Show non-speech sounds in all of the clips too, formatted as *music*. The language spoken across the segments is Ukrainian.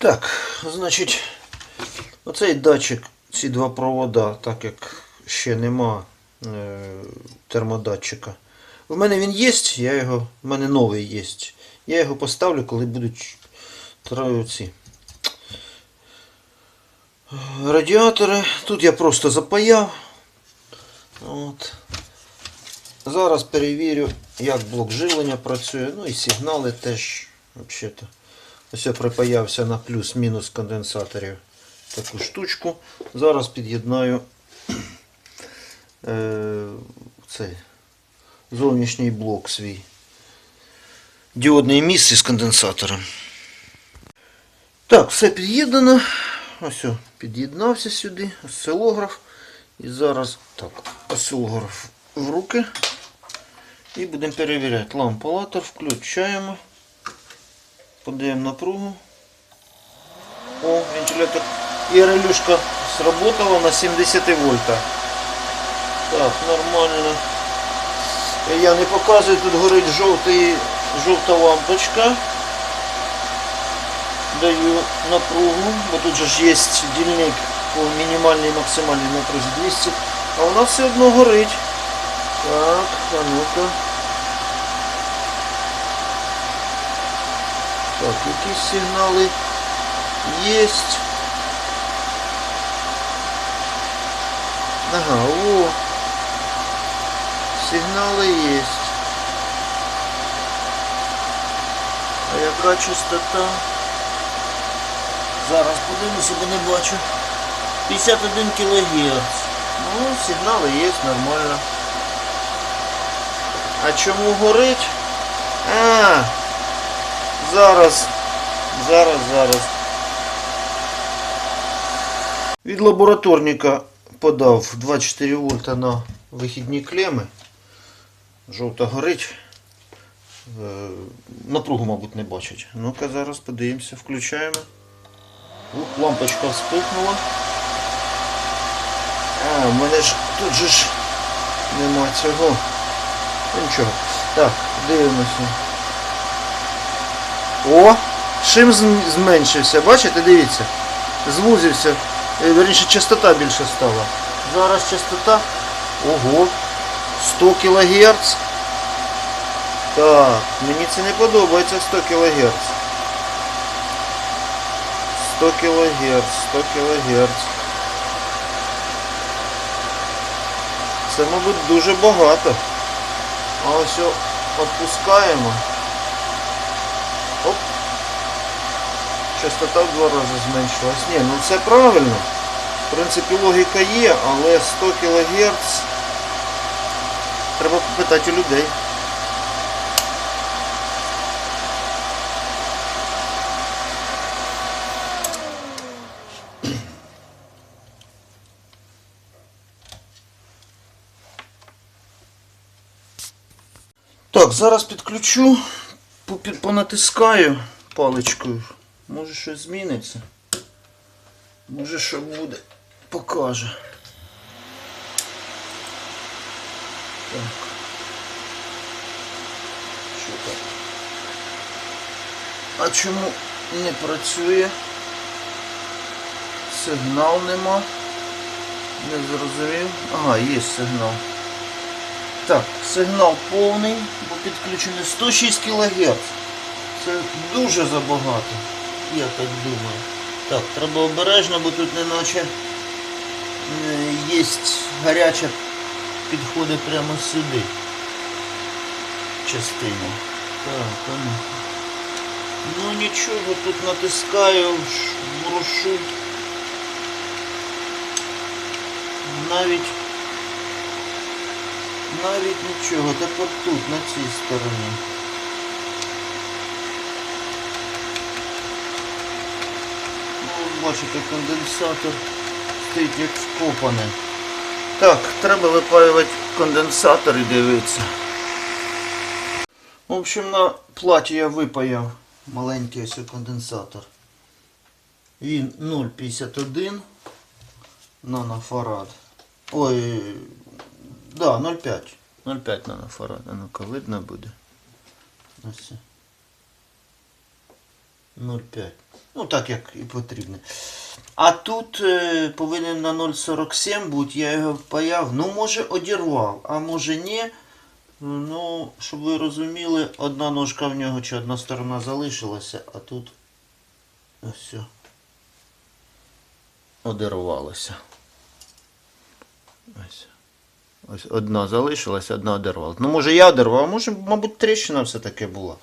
Так, значить, оцей датчик, ці два провода, так як ще нема е, термодатчика. В мене він є, я його, в мене новий є. Я його поставлю, коли будуть ці радіатори. Тут я просто запаяв. От. Зараз перевірю, як блок живлення працює. Ну і сигнали теж, взагалі-то. Ось я припаявся на плюс-мінус конденсаторів таку штучку. Зараз під'єднаю е, цей зовнішній блок свій. Діодний міст із конденсатором. Так, все під'єднано. Ось під'єднався сюди, осцилограф. І зараз так, осцилограф в руки. І будемо перевіряти. Лампалатор включаємо. Подаємо напругу. О, вентилятор. І релюшка сработала на 70 вольтах. Так, нормально. Я не показую, тут горить жовтий, жовта лампочка. Даю напругу, бо тут же ж є по мінімальній і максимальній напрузі 200, а вона все одно горить. Так, а ну-ка. Так, якісь сигнали є. Ага, о. Сигнали є. А яка частота? Зараз подивлюся, бо не бачу. 51 кГц. Ну, сигнали є, нормально. А чому горить? А, зараз. Зараз, зараз. Від лабораторника подав 24 вольта на вихідні клеми. Жовта горить. Е, Напругу, мабуть, не бачить. Ну-ка зараз подивимося, включаємо. Ух, лампочка вспихнула. А, в мене ж тут же ж нема цього. Нічого. Так, дивимося. О! Шим зменшився, бачите, дивіться. Звузився. Е, Верніше, частота більше стала. Зараз частота. Ого! 100 кГц. Так, мені це не подобається 100 кГц. 100 кГц, 100 кГц. Це, мабуть, дуже багато. А ось о, опускаємо. Частота в два рази зменшилась. Ні, ну це правильно. В принципі, логіка є, але 100 кГц треба попитати у людей. Так, зараз підключу, понатискаю паличкою. Може щось зміниться. Може що буде. Покаже. Так. Що так? А чому не працює? Сигнал нема. Не зрозумів. Ага, є сигнал. Так, сигнал повний, бо підключений 106 кГц. Це дуже забагато. Я так думаю. Так, треба обережно, бо тут неначе е, є гаряча підходить прямо сюди. Частина. Так, а ну. Нічого, тут натискаю, брушу. Навіть навіть нічого, тепер тут, на цій стороні. Ну, бачите, конденсатор стоїть як вкопаний. Так, треба випаювати конденсатор і дивитися. В общем, на платі я випаяв маленький ось конденсатор. Він 0,51 нанофарад. Ой, да, 0,5. 0,5 нанофарад. А ну-ка видно буде. Ось. 0,5. Ну так як і потрібно. А тут е, повинен на 0,47 бути, я його впаяв. Ну, може одірвав, а може ні. Ну, щоб ви розуміли, одна ножка в нього чи одна сторона залишилася, а тут ось все. Одірвалося. Ось. Ось одна залишилась, одна одірвалася. Ну, може я одірвав, а може, мабуть, тріщина все-таки була.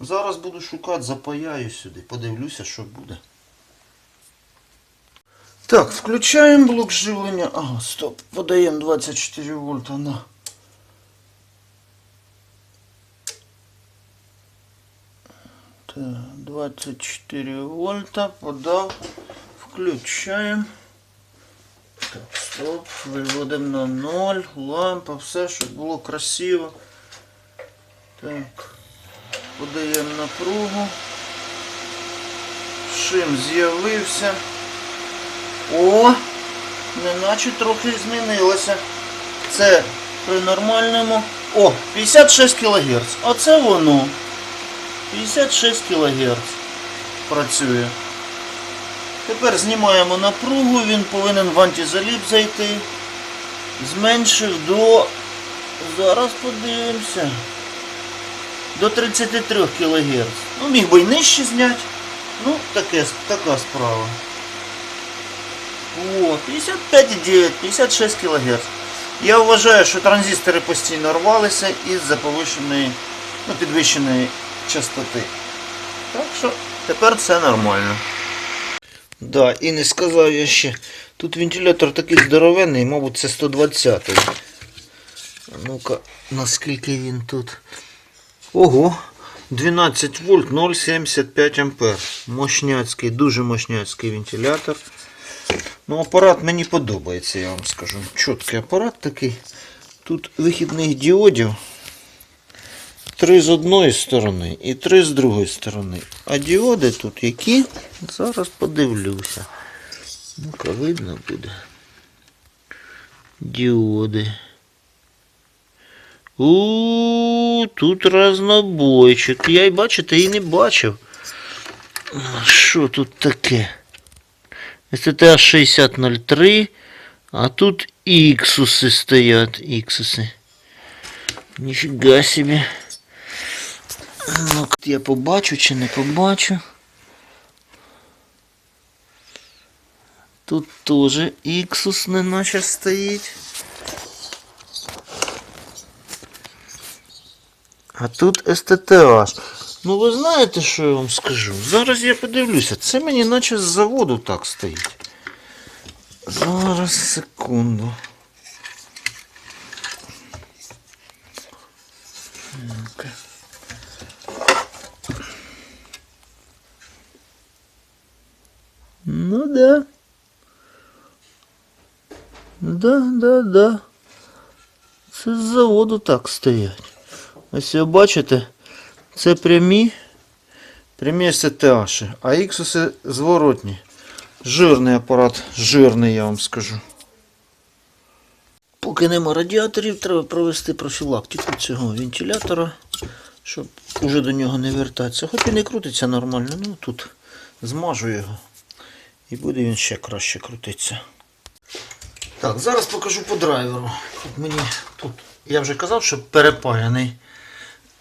Зараз буду шукати, запаяю сюди, подивлюся, що буде. Так, включаємо блок живлення. Ага, стоп, подаємо 24 вольта на. Так, 24 вольта, подав. Включаємо. Так, стоп, виводимо на 0, лампа, все, щоб було красиво. Так, подаємо напругу. Шим з'явився. О, неначе трохи змінилося. Це при нормальному. О, 56 кГц. Оце воно. 56 кГц працює. Тепер знімаємо напругу, він повинен в антизаліп зайти. Зменшив до. Зараз подивимося. До 33 кГц. Ну, міг би й нижче зняти. Ну, таке, така справа. О, 55,9, 56 кГц. Я вважаю, що транзистори постійно рвалися із-за повищеної, ну, підвищеної частоти. Так що тепер це нормально. Да, і не сказав я ще. Тут вентилятор такий здоровенний, мабуть, це 120-й. Ну-ка, наскільки він тут. Ого! 12 вольт 0,75 ампер. Мощняцький, дуже мощняцький вентилятор. Ну, апарат мені подобається, я вам скажу. Чіткий апарат такий. Тут вихідних діодів. Три з одної сторони і три з другої сторони. А діоди тут які? Зараз подивлюся. Ну-ка, видно буде. Діоди. У тут разнобойчик. Я й бачите, і не бачив. Що тут таке? STTA 6003, а тут іксуси стоять. Іксуси. Ніфіга собі. Ну, я побачу чи не побачу. Тут теж іксус не наче стоїть. А тут STTH. Ну ви знаєте, що я вам скажу? Зараз я подивлюся. Це мені наче з заводу так стоїть. Зараз секунду. Так. Ну да. Да, да, да. Це з заводу так стоять. Ось ви бачите, це прямі, прямі STH, а іксуси зворотні. Жирний апарат, жирний, я вам скажу. Поки нема радіаторів, треба провести профілактику цього вентилятора, щоб уже до нього не вертатися. Хоч і не крутиться нормально, ну тут змажу його. І буде він ще краще крутитися. Так, зараз покажу по драйверу. Мені тут, я вже казав, що перепаяний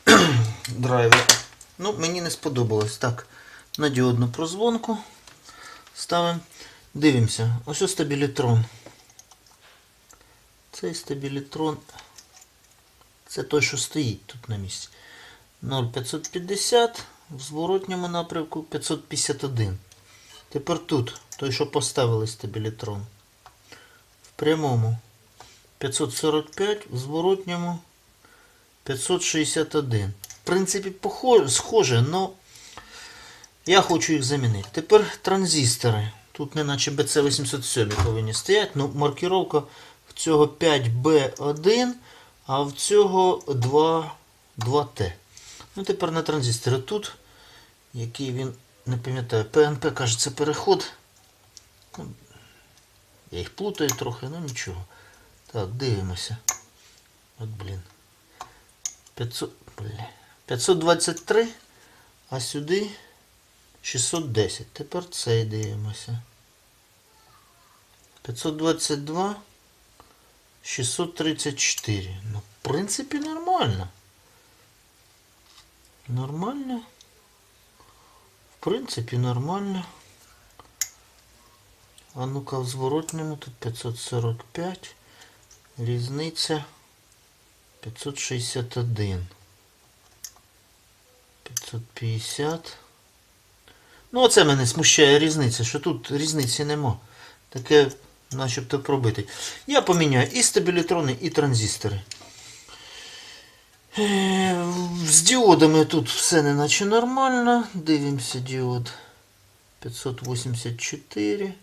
*clears throat* драйвер. Ну, мені не сподобалось. Так, на діодну прозвонку ставимо. Дивимося. Ось ось стабілітрон. Цей стабілітрон. Це той, що стоїть тут на місці. 0,550, в зворотньому напрямку 551. Тепер тут, той, що поставили стабілітрон. В прямому 545, в зворотньому 561. В принципі, схоже, але я хочу їх замінити. Тепер транзистори. Тут не наче BC807 повинні стояти, ну маркіровка в цього 5B1, а в цього 2, 2T. Ну тепер на транзистори тут, який він, не пам'ятаю, ПНП каже, це переход. Ну, Я їх плутаю трохи, ну нічого. Так, дивимося. От, блін. 500, бля, 523, а сюди 610. Тепер цей дивимося. 522. 634. Ну, в принципі, нормально. Нормально. В принципі, нормально. А ну-ка в зворотньому тут 545. Різниця 561. 550. Ну, оце мене смущає різниця, що тут різниці нема. Таке начебто пробитий. Я поміняю і стабілітрони, і транзистори. Е, З діодами тут все неначе нормально. Дивимося діод. 584.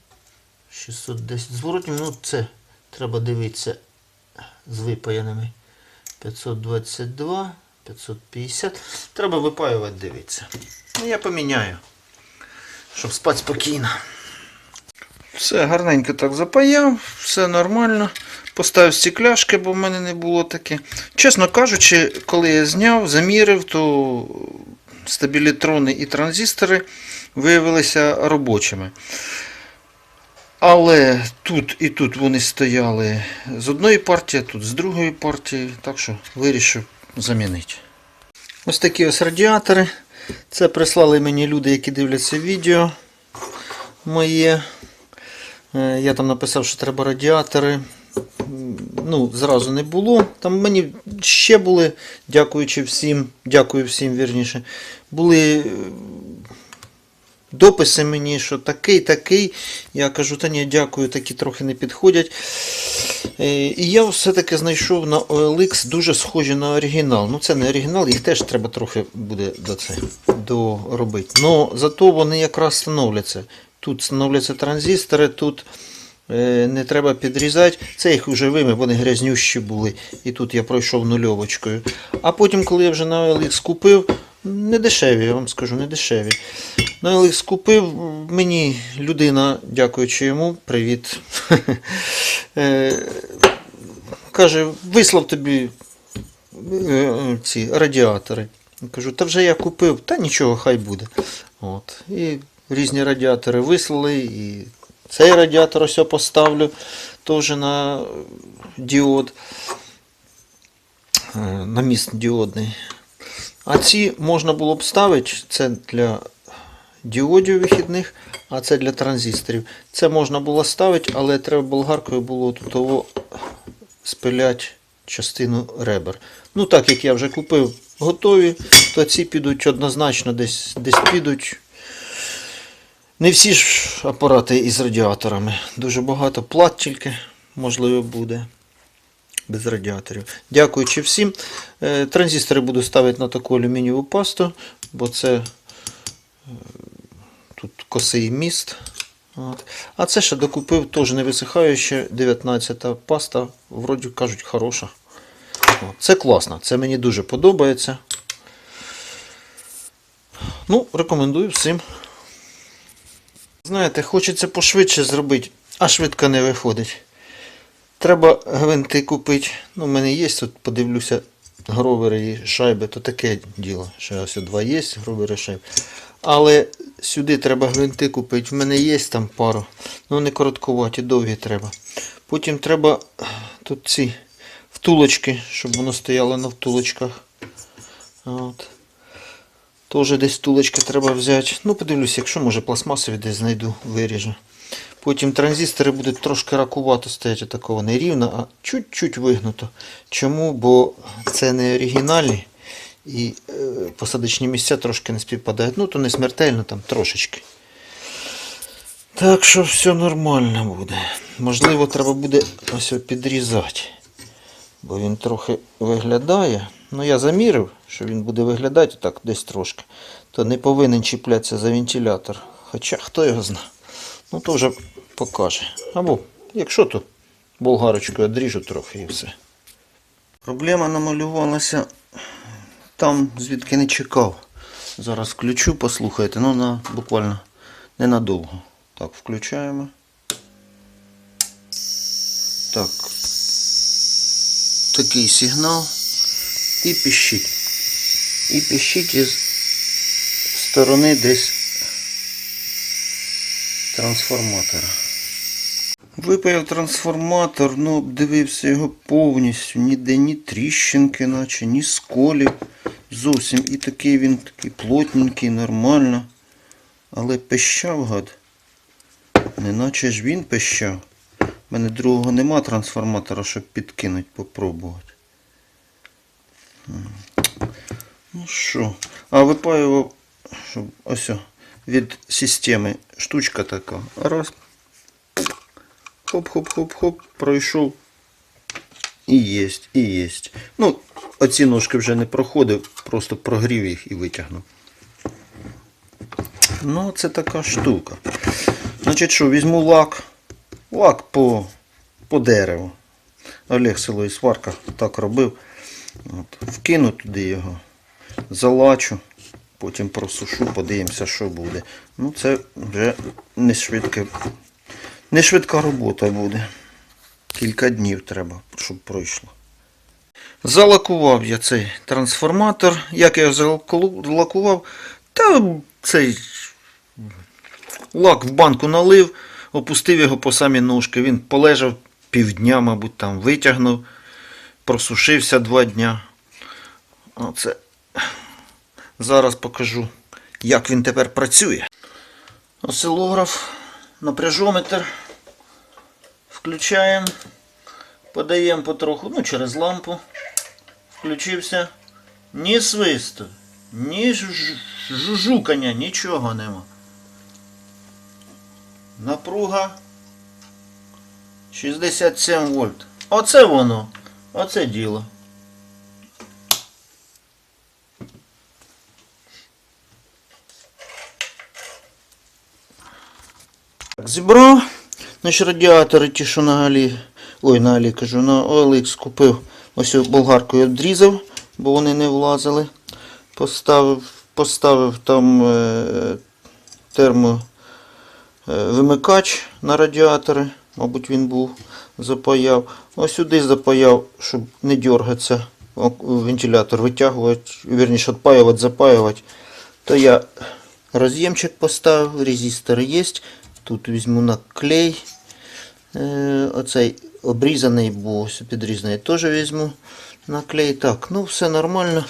610. Зворотнім, ну це треба дивитися з випаяними. 522, 550. Треба випаювати, дивитися. Ну, я поміняю, щоб спати спокійно. Все, гарненько так запаяв, все нормально. Поставив стекляшки, бо в мене не було таке. Чесно кажучи, коли я зняв, замірив, то стабілітрони і транзистори виявилися робочими. Але тут і тут вони стояли з одної партії, тут з другої партії, так що вирішив замінити. Ось такі ось радіатори. Це прислали мені люди, які дивляться відео моє. Е, Я там написав, що треба радіатори. Ну, зразу не було. Там мені ще були, дякуючи всім, дякую всім вірніше, були е, дописи мені, що такий, такий. Я кажу, та ні, дякую, такі трохи не підходять. Е, І я все-таки знайшов на OLX дуже схожі на оригінал. Ну, це не оригінал, їх теж треба трохи буде до це доробити. Но зато вони якраз становляться. Тут становляться транзистори, тут не треба підрізати. Це їх вже вимив, вони грязнющі були. І тут я пройшов нульовочкою. А потім, коли я вже на OLX купив, не дешеві, я вам скажу, не дешеві. На OLX купив, мені людина, дякуючи йому, привіт. *laughs* е, Каже, вислав тобі е, ці радіатори. Кажу, та вже я купив, та нічого, хай буде. От. І різні радіатори вислали, і цей радіатор ось поставлю теж на діод, е, на міст діодний. А ці можна було б ставити, це для діодів вихідних, а це для транзисторів. Це можна було ставити, але треба болгаркою було тут спиляти частину ребер. Ну, так як я вже купив готові, то ці підуть однозначно десь, десь підуть. Не всі ж апарати із радіаторами. Дуже багато плат тільки, можливо, буде. Без радіаторів. Дякуючи всім. Е, Транзистори буду ставити на таку алюмінієву пасту, бо це е, тут косий міст. От. А це ще докупив теж не висихаюча 19-та паста, вроді кажуть, хороша. От. Це класно, це мені дуже подобається. Ну, рекомендую всім. Знаєте, хочеться пошвидше зробити, а швидко не виходить. Треба гвинти купити. Ну, в мене є, тут подивлюся, гровери і шайби, то таке діло. Ще ось два є гровери і шайби. Але сюди треба гвинти купити. В мене є там пару. Ну вони короткуваті, довгі треба. Потім треба тут ці втулочки, щоб воно стояло на втулочках. От. Теж десь втулочки треба взяти. Ну, подивлюся, якщо може пластмасові десь знайду, виріжу. Потім транзистори будуть трошки ракувато стояти такого не рівно, а чуть-чуть вигнуто. Чому? Бо це не оригінальні і е, посадочні місця трошки не співпадають. Ну, то не смертельно, там трошечки. Так що все нормально буде. Можливо, треба буде ось підрізати. Бо він трохи виглядає. Ну, я замірив, що він буде виглядати так десь трошки. То не повинен чіплятися за вентилятор. Хоча хто його знає. Ну, то вже покаже. Або, якщо то болгарочкою одріжу трохи і все. Проблема намалювалася там, звідки не чекав. Зараз включу, послухайте. Ну, на буквально ненадовго. Так, включаємо. Так. Такий сигнал. І піщить. І піщить із сторони десь трансформатора. Випаяв трансформатор, ну обдивився його повністю, ніде ні тріщинки, наче, ні сколів. Зовсім і такий він такий плотненький, нормально. Але пищав гад. Неначе ж він пищав. У мене другого нема трансформатора, щоб підкинуть, попробувати. Ну що? А випаював, щоб ось від системи штучка така. Раз. Хоп-хоп-хоп-хоп, пройшов. І єсть, і єсть. Ну, оці ножки вже не проходив, просто прогрів їх і витягнув. Ну, це така штука. Значить що, візьму лак. Лак по, по дереву. Олег село і сварка так робив. От, вкину туди його, залачу, потім просушу, подивимося, що буде. Ну, це вже не швидке, не швидка робота буде. Кілька днів треба, щоб пройшло. Залакував я цей трансформатор. Як я його залакував? Та цей лак в банку налив, опустив його по самі ножки. Він полежав півдня, мабуть, там витягнув, просушився два дня. Оце. Зараз покажу, як він тепер працює. Осцилограф, напряжометр. Включаємо, подаємо потроху, ну, через лампу. Включився. Ні свисту, ні жужукання, нічого нема. Напруга 67 вольт. Оце воно. Оце діло. Так, Зібрав. Значить, радіатори ті, що на Алі. Ой, на Алі кажу, на OLX купив. Ось болгаркою обдрізав, бо вони не влазили. Поставив, поставив там е, термо вимикач на радіатори. Мабуть, він був запаяв. Ось сюди запаяв, щоб не дергатися. Вентилятор витягувати, вірніше відпаювати, запаювати. То я роз'ємчик поставив, резистор є. Тут візьму на клей. Е, оцей обрізаний, бо підрізаний теж візьму на клей. Так, ну все нормально.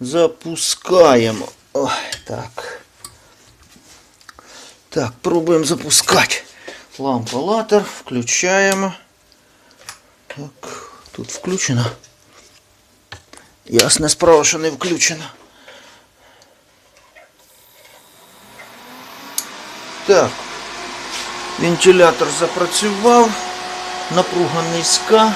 Запускаємо. Ой, так. Так, пробуємо запускати. Лампа латер, включаємо. Так, тут включено. Ясна справа, що не включено. Так. Вентилятор запрацював. Напруга низька.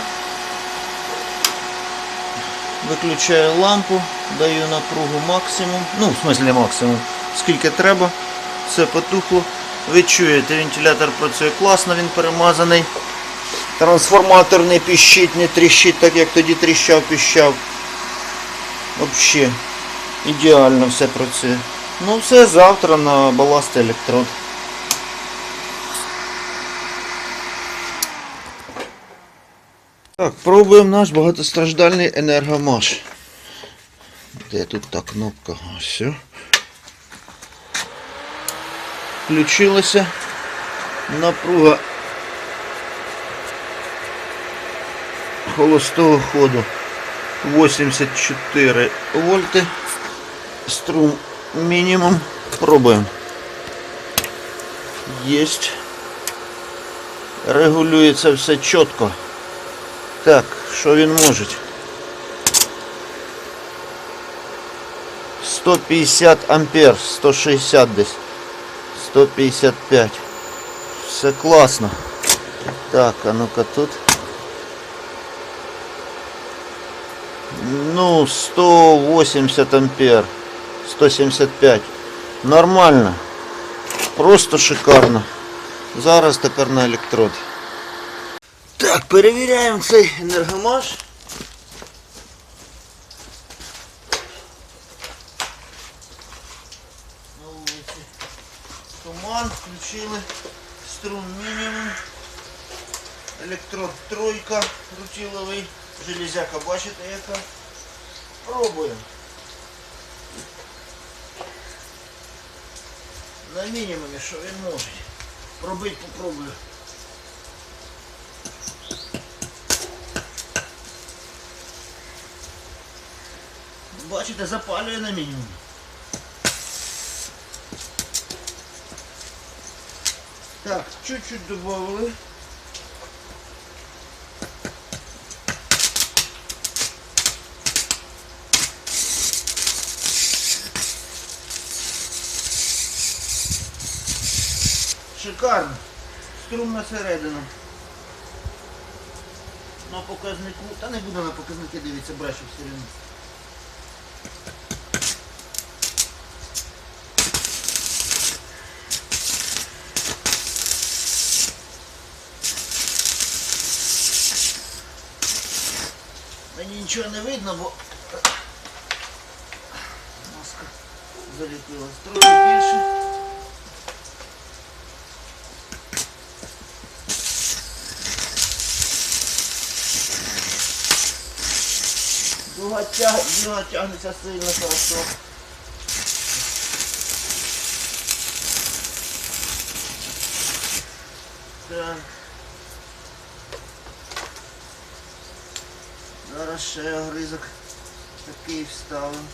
Виключаю лампу, даю напругу максимум. Ну, в смислі максимум. Скільки треба. Все потухло. Ви чуєте, вентилятор працює класно, він перемазаний. Трансформатор не піщить, не тріщить, так як тоді тріщав, піщав. Взагалі. Ідеально все працює. Ну все, завтра на баласт електрод. Так, пробуємо наш багатостраждальний енергомаш. Де тут та кнопка? Все. Включилася. Напруга холостого ходу 84 вольти. Струм мінімум. Пробуємо. Єсть. Регулюється все чітко. Так, що він може? 150 ампер, 160 десь. 155. Все класно. Так, а ну-ка тут. Ну, 180 ампер. 175. Нормально. Просто шикарно. Зараз тепер на електрод. Так, перевіряємо цей енергомаш. Туман, включили струн мінімум. Електрод тройка рутиловий. Железяка, бачите яка. Пробуємо. На мінімумі, що він може. Пробить попробую. Бачите, запалює на мінімум. Так, чуть-чуть добавили. Шикарно. Струм на середину. На показнику. Та не буду на показники дивитися, бращу все рівно. Мені нічого не видно, бо маска заліпилась трохи більше. Дуга, тяг... дуга тягнеться сильно хорошо. Так. Зараз ще огризок такий вставимо.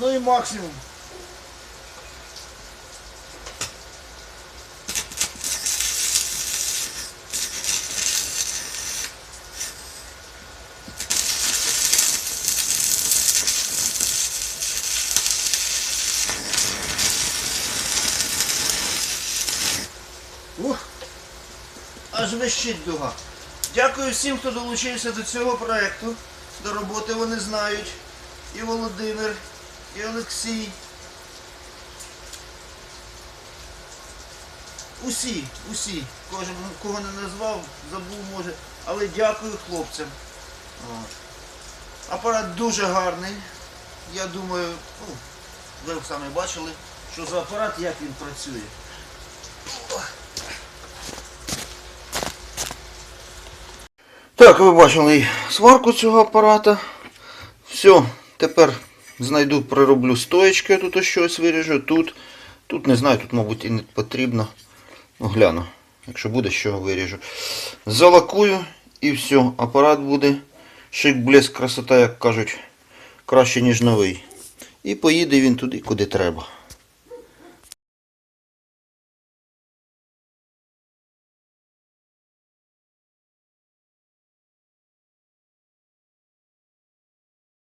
Ну і максимум. Ух, аж вищить дуга. Дякую всім, хто долучився до цього проєкту. До роботи вони знають. І Володимир, і Олексій. Усі, усі. Кожен, кого не назвав, забув може. Але дякую хлопцям. Апарат дуже гарний. Я думаю, ну, ви самі бачили, що за апарат, як він працює. Так, ви бачили сварку цього апарата. Все, тепер знайду, прироблю стоечки, тут ось щось виріжу. Тут, тут не знаю, тут, мабуть, і не потрібно. Ну, гляну. Якщо буде, що виріжу. Залакую і все. Апарат буде шик, блеск, красота, як кажуть, краще, ніж новий. І поїде він туди, куди треба.